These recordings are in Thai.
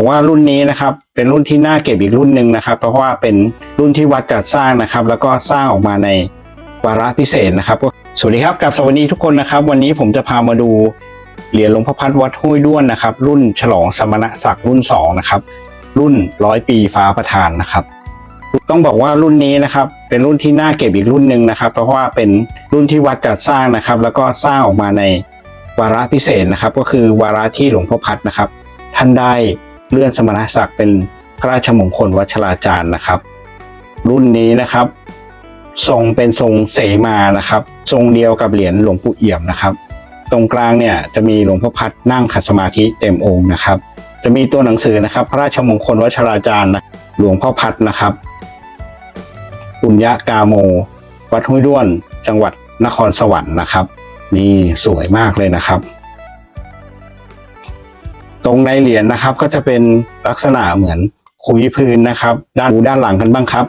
ผมว่ารุ่นนี้นะครับเป็นรุ่นที่น่าเก็บอีกรุ่นหนึ่งนะครับ เพราะว่าเป็นรุ่นที่วัดจัดสร้างนะครับ แล้วก็สร้างออกมาในวาระพิเศษนะครับสวัสดีครับกับสวัสดีทุกคนนะครับ วันนี้ผมจะพามาดูเหรียญหลวงพ่อพัดวัดห้วยด้วนนะครับ รุ่นฉลองสมณศักดิ์รุ่น2นะครับรุ่นร้อยปีฟ้าประธานนะครับ ต้องบอกว่ารุ่นนี้นะครับ เป็นรุ่นที่น่าเก็บอีกรุ่นหนึ่งนะครับ เพราะว่าเป็นรุ่นที่วัดจัดสร้างนะครับ แล้วก็สร้างออกมาในวาระพิเศษนะครับ ก็คือวาระที่หลวงพ่อพัดนะครับ ท่านได้ เลื่อนสมณศักดิ์เป็นพระราชมงคลวัชราจารย์นะครับ รุ่นนี้นะครับ ทรงเป็นทรงเสมานะครับ ทรงเดียวกับเหรียญหลวงปู่เอี่ยมนะครับ ตรงกลางเนี่ยจะมีหลวงพ่อพัดนั่งขัดสมาธิเต็มองค์นะครับ จะมีตัวหนังสือนะครับ พระราชมงคลวัชราจารย์นะหลวงพ่อพัดนะครับปุญญากาโม วัดห้วยด้วน จังหวัดนครสวรรค์นะครับ นี่สวยมากเลยนะครับ ตรงในเหรียญนะครับ ก็จะเป็นลักษณะเหมือนคุยพื้นนะครับ ด้านด้านหลังกันบ้างครับ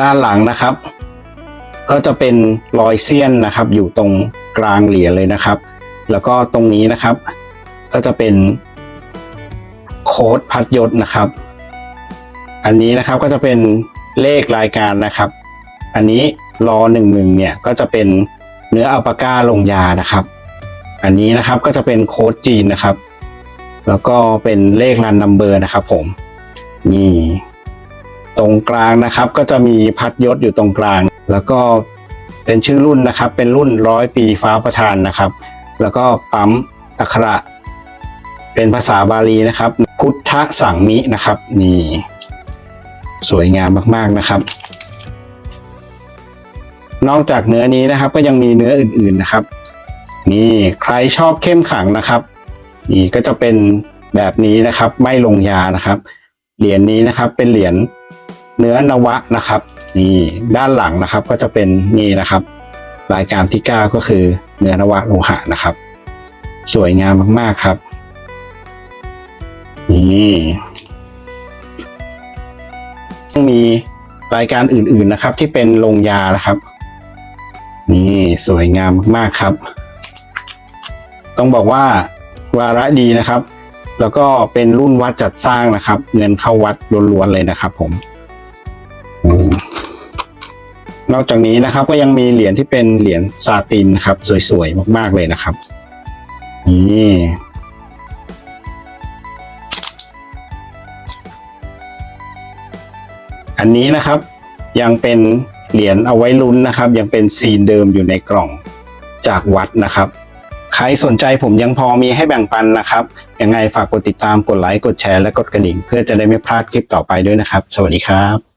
ด้านหลังนะครับ ก็จะเป็นรอยเสี้ยนนะครับ อยู่ตรงกลางเหรียญเลยนะครับ แล้วก็ตรงนี้นะครับ ก็จะเป็นโค้ดพัดยศนะครับ อันนี้นะครับก็จะเป็นเลขรายการนะครับ อันนี้รอหนึ่งหนึ่งเนี่ยก็จะเป็นเนื้ออัลปาก้าลงยานะครับ อันนี้นะครับก็จะเป็นโค้ดจีนนะครับ แล้วก็เป็นเลขรันนัมเบอร์นะครับ ผม นี่ ตรงกลางนะครับ ก็จะมีพัดยศอยู่ตรงกลาง แล้วก็เป็นชื่อรุ่นนะครับ เป็นรุ่นร้อยปีฟ้าประธานนะครับ แล้วก็ปั๊มอักขระเป็นภาษาบาลีนะครับ พุทธสังมินะครับ นี่ สวยงามมากๆนะครับนอกจากเนื้อนี้นะครับก็ยังมีเนื้ออื่นๆนะครับ นี่ใครชอบเข้มขังนะครับ นี่ก็จะเป็นแบบนี้นะครับ ไม่ลงยานะครับ เหรียญนี้นะครับเป็นเหรียญเนื้อนวะนะครับ นี่ด้านหลังนะครับก็จะเป็นนี่นะครับ รายการที่ 9 ก็คือเนื้อนวะโลหะนะครับ สวยงามมากๆครับ นี่ต้องมีรายการอื่นๆนะครับที่เป็นลงยานะครับ นี่สวยงามมากๆครับ ต้องบอกว่าวาระดีนะครับ แล้วก็เป็นรุ่นวัดจัดสร้างนะครับ เงินเข้าวัดล้วนๆเลยนะครับ ผมนอกจากนี้นะครับ ก็ยังมีเหรียญที่เป็นเหรียญซาตินนะครับ สวยๆมาก ๆเลยนะครับนี่อันนี้นะครับยังเป็นเหรียญเอาไว้ลุ้นนะครับ ยังเป็นซีนเดิมอยู่ในกล่องจากวัดนะครับ ใครสนใจผมยังพอมีให้แบ่งปันนะครับ ยังไงฝากกดติดตามกดไลค์กดแชร์และกดกระดิ่ง เพื่อจะได้ไม่พลาดคลิปต่อไปด้วยนะครับ สวัสดีครับ